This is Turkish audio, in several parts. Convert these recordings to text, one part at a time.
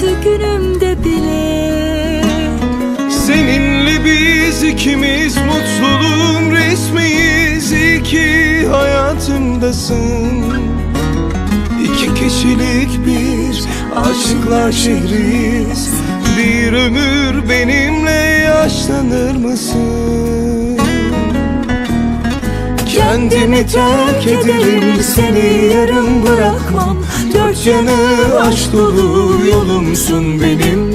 kötü günümde bile. Seninle biz ikimiz mutluluğun resmiyiz. İyi ki hayatımdasın. İki kişilik bir aşıklar şehriyiz Bir ömür benimle yaşlanır mısın? Kendimi terk ederim seni yarım bırakmam Dört yanı aşk dolu yolumsun benim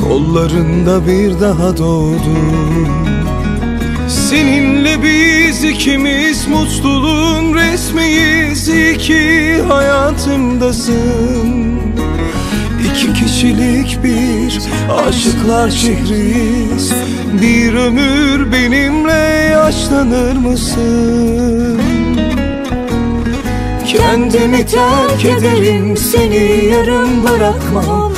Kollarında bir daha doğdum Seninle biz ikimiz mutluluğun resmiyiz. İyi ki hayatımdasın. İki kişilik bir aşıklar şehriyiz. Bir ömür benimle yaşlanır mısın? Kendimi terk ederim seni yarım bırakmam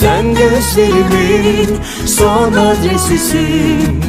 Sen gözlerimin son adresisin